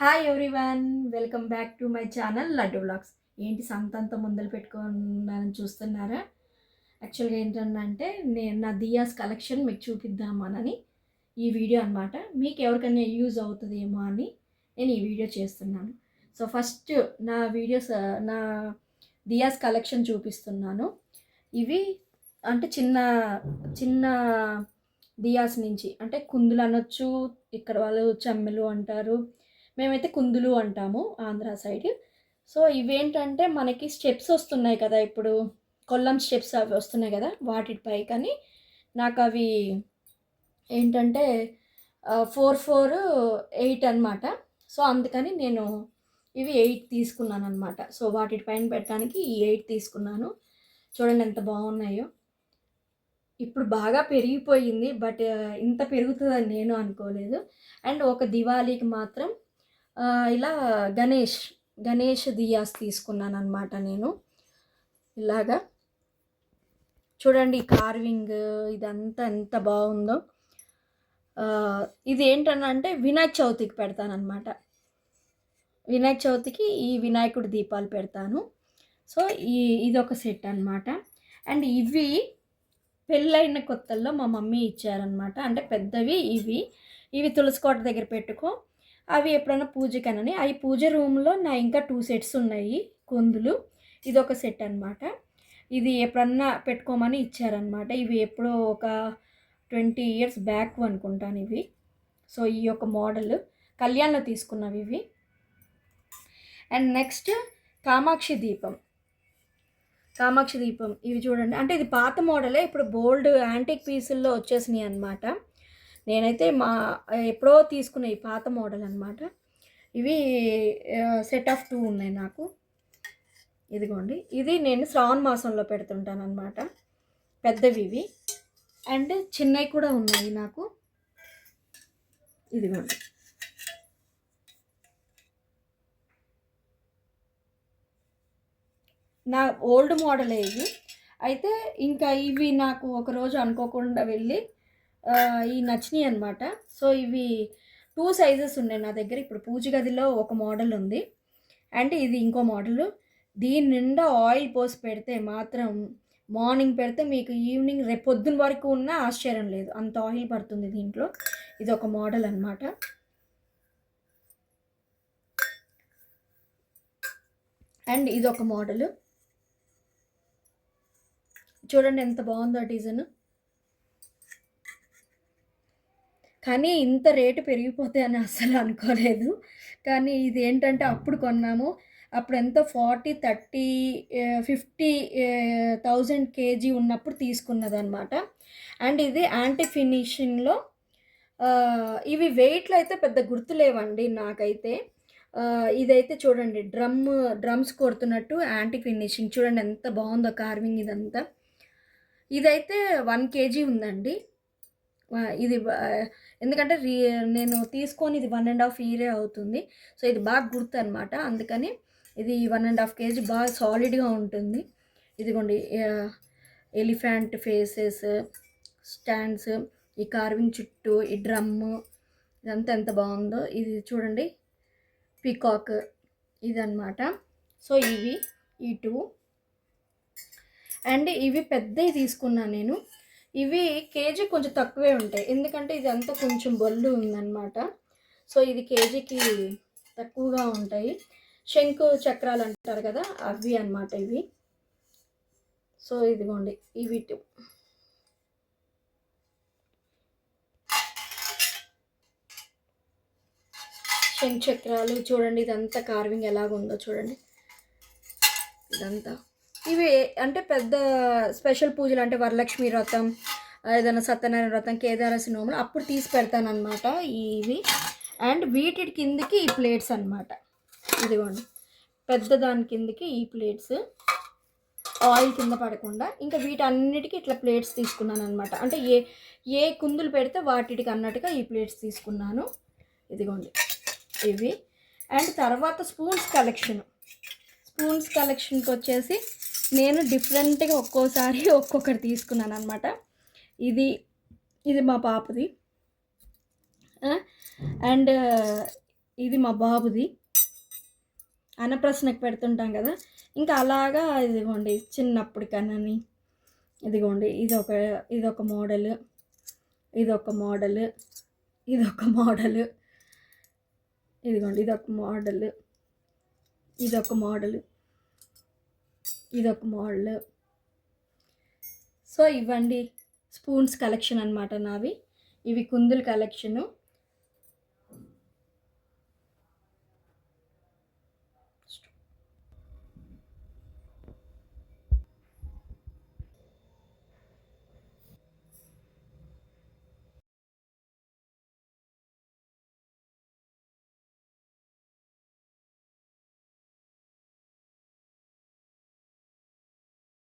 Hi everyone welcome back to my channel Laddu blogs ఏంటి సంతంత ముందలు పెట్టుకున్నానని చూస్తున్నారా? యాక్చువల్గా ఏంటంటే నేను నా దియాస్ కలెక్షన్ మీకు చూపిద్దామనని ఈ వీడియో అనమాట మీకు ఎవరికైనా యూజ్ అవుతుందేమో అని నేను ఈ వీడియో చేస్తున్నాను. సో ఫస్ట్ నా వీడియోస్ నా దియాస్ కలెక్షన్ చూపిస్తున్నాను. ఇవి అంటే చిన్న చిన్న దియాస్ నుంచి అంటే కుందులు అనొచ్చు ఇక్కడ వాళ్ళు చెమ్మెలు అంటారు మేమైతే కుందులు అంటాము ఆంధ్ర సైడ్. సో ఇవేంటంటే మనకి స్టెప్స్ వస్తున్నాయి కదా ఇప్పుడు కొల్లం స్టెప్స్ అవి వస్తున్నాయి కదా వాటిపై కానీ నాకు అవి ఏంటంటే ఫోర్ ఫోర్ ఎయిట్ అనమాట సో అందుకని నేను ఇవి ఎయిట్ తీసుకున్నాను అనమాట సో వాటి పైన పెట్టడానికి ఈ ఎయిట్ తీసుకున్నాను. చూడండి ఎంత బాగున్నాయో. ఇప్పుడు బాగా పెరిగిపోయింది బట్ ఇంత పెరుగుతుందని నేను అనుకోలేదు. అండ్ ఒక దివాళీకి మాత్రం ఇలా గణేష్ గణేష్ దియాస్ తీసుకున్నాను అనమాట నేను. ఇలాగా. చూడండి కార్వింగ్ ఇదంతా ఎంత బాగుందో. ఇది ఏంటనంటే వినాయక చవితికి పెడతానమాట వినాయక చవితికి ఈ వినాయకుడి దీపాలు పెడతాను. సో ఈ ఇది ఒక సెట్ అనమాట అండ్ ఇవి పెళ్ళైన కొత్తల్లో మా మమ్మీ ఇచ్చారనమాట అంటే పెద్దవి ఇవి. ఇవి తులసికోట దగ్గర పెట్టుకో అవి ఎప్పుడైనా పూజకనని అవి పూజ రూమ్లో నా ఇంకా టూ సెట్స్ ఉన్నాయి కొందులు. ఇది ఒక సెట్ అనమాట ఇది ఎప్పుడన్నా పెట్టుకోమని ఇచ్చారనమాట ఇవి ఎప్పుడో ఒక ట్వంటీ ఇయర్స్ బ్యాక్ అనుకుంటాను ఇవి. సో ఈ యొక్క మోడల్ కళ్యాణ్లో తీసుకున్నవి ఇవి. అండ్ నెక్స్ట్ కామాక్షి దీపం. కామాక్షి దీపం. ఇవి చూడండి. అంటే ఇది పాత మోడలే. ఇప్పుడు బోల్డ్ యాంటిక్ పీసుల్లో వచ్చేసినాయి అనమాట నేనైతే మా ఎప్పుడో తీసుకున్న ఈ పాత మోడల్ అనమాట ఇవి సెట్ ఆఫ్ టూ ఉన్నాయి నాకు. ఇదిగోండి. ఇది నేను శ్రావణ మాసంలో పెడుతుంటాను అనమాట పెద్దవి ఇవి. అండ్ చిన్నవి కూడా ఉన్నాయి నాకు. ఇదిగోండి. నా ఓల్డ్ మోడల్ ఇవి. అయితే ఇంకా ఇవి నాకు ఒకరోజు అనుకోకుండా వెళ్ళి ఈ నచ్చినాయి అనమాట సో ఇవి టూ సైజెస్ ఉన్నాయి నా దగ్గర. ఇప్పుడు పూజ గదిలో ఒక మోడల్ ఉంది. అండ్ ఇది ఇంకో మోడల్. దీని నిండా ఆయిల్ పోసి పెడితే మాత్రం మార్నింగ్ పెడితే మీకు ఈవినింగ్ రేపు పొద్దున వరకు ఉన్న ఆశ్చర్యం లేదు. అంత ఆయిల్ పడుతుంది దీంట్లో. ఇది ఒక మోడల్ అనమాట అండ్ ఇది ఒక మోడల్. చూడండి ఎంత బాగుందో డిజైన్. కానీ ఇంత రేటు పెరిగిపోతే అని అస్సలు అనుకోలేదు. కానీ ఇది ఏంటంటే అప్పుడు కొన్నాము. అప్పుడు ఎంత? Forty thirty fifty thousand KG ఉన్నప్పుడు తీసుకున్నది అనమాట అండ్ ఇది యాంటీ ఫినిషింగ్లో ఇవి వెయిట్లో అయితే పెద్ద గుర్తులేవండి నాకైతే. ఇదైతే చూడండి డ్రమ్ డ్రమ్స్ కొడుతున్నట్టు యాంటీ ఫినిషింగ్. చూడండి ఎంత బాగుందో కార్వింగ్ ఇదంతా. ఇదైతే వన్ కేజీ ఉందండి. ఇది ఎందుకంటే రీ నేను తీసుకొని ఇది వన్ అండ్ హాఫ్ ఇయరే అవుతుంది. సో ఇది బాగా గుర్తు అనమాట అందుకని ఇది వన్ అండ్ హాఫ్ కేజీ బాగా సాలిడ్గా ఉంటుంది. ఇదిగోండి ఎలిఫెంట్ ఫేసెస్ స్టాండ్స్ ఈ కార్వింగ్ చుట్టూ ఈ డ్రమ్ము ఇదంతా ఎంత బాగుందో. ఇది చూడండి పీకాక్ ఇదన్నమాట. సో ఇవి ఈ టూ అండ్ ఇవి పెద్దవి తీసుకున్నాను నేను. ఇవి కేజీ కొంచెం తక్కువే ఉంటాయి. ఎందుకంటే ఇది అంతా కొంచెం బొల్లు ఉందన్నమాట. సో ఇది కేజీకి తక్కువగా ఉంటాయి. శంకు చక్రాలు అంటారు కదా అవి అన్నమాట ఇవి. సో ఇదిగోండి ఇవి టూ శంఖ చక్రాలు చూడండి ఇదంతా కార్వింగ్ ఎలాగుందో చూడండి. ఇదంతా. ఇవి అంటే పెద్ద స్పెషల్ పూజలు అంటే వరలక్ష్మి వ్రతం ఏదైనా సత్యనారాయణ వ్రతం కేదారసి నోములు అప్పుడు తీసి పెడతానమాట ఇవి. అండ్ వీటి కిందకి ఈ ప్లేట్స్ అన్నమాట. ఇదిగోండి. పెద్ద దాని కిందకి ఈ ప్లేట్స్. ఆయిల్ కింద పడకుండా ఇంకా వీటన్నిటికీ ఇట్లా ప్లేట్స్ తీసుకున్నాను అనమాట అంటే ఏ ఏ కుందులు పెడితే వాటికి అన్నట్టుగా ఈ ప్లేట్స్ తీసుకున్నాను. ఇదిగోండి. ఇవి. అండ్ తర్వాత స్పూన్స్ కలెక్షన్. స్పూన్స్ కలెక్షన్కి వచ్చేసి నేను డిఫరెంట్గా ఒక్కోసారి ఒక్కొక్కటి తీసుకున్నాను అనమాట ఇది ఇది మా పాపది. అండ్ ఇది మా బాబుది. అన్నప్రశ్నకు పెడుతుంటాం కదా. ఇంకా అలాగా ఇదిగోండి చిన్నప్పుడు కనని ఇదిగోండి ఇది ఒక ఇది ఒక మోడల్. ఇది ఒక మోడల్. ఇది ఒక మోడల్. ఇదిగోండి ఇది ఒక మోడల్. ఇది ఒక మోడల్. ఇది ఒక మోడల్ సో ఇవ్వండి స్పూన్స్ కలెక్షన్ అనమాట నావి. ఇవి కుందులు కలెక్షను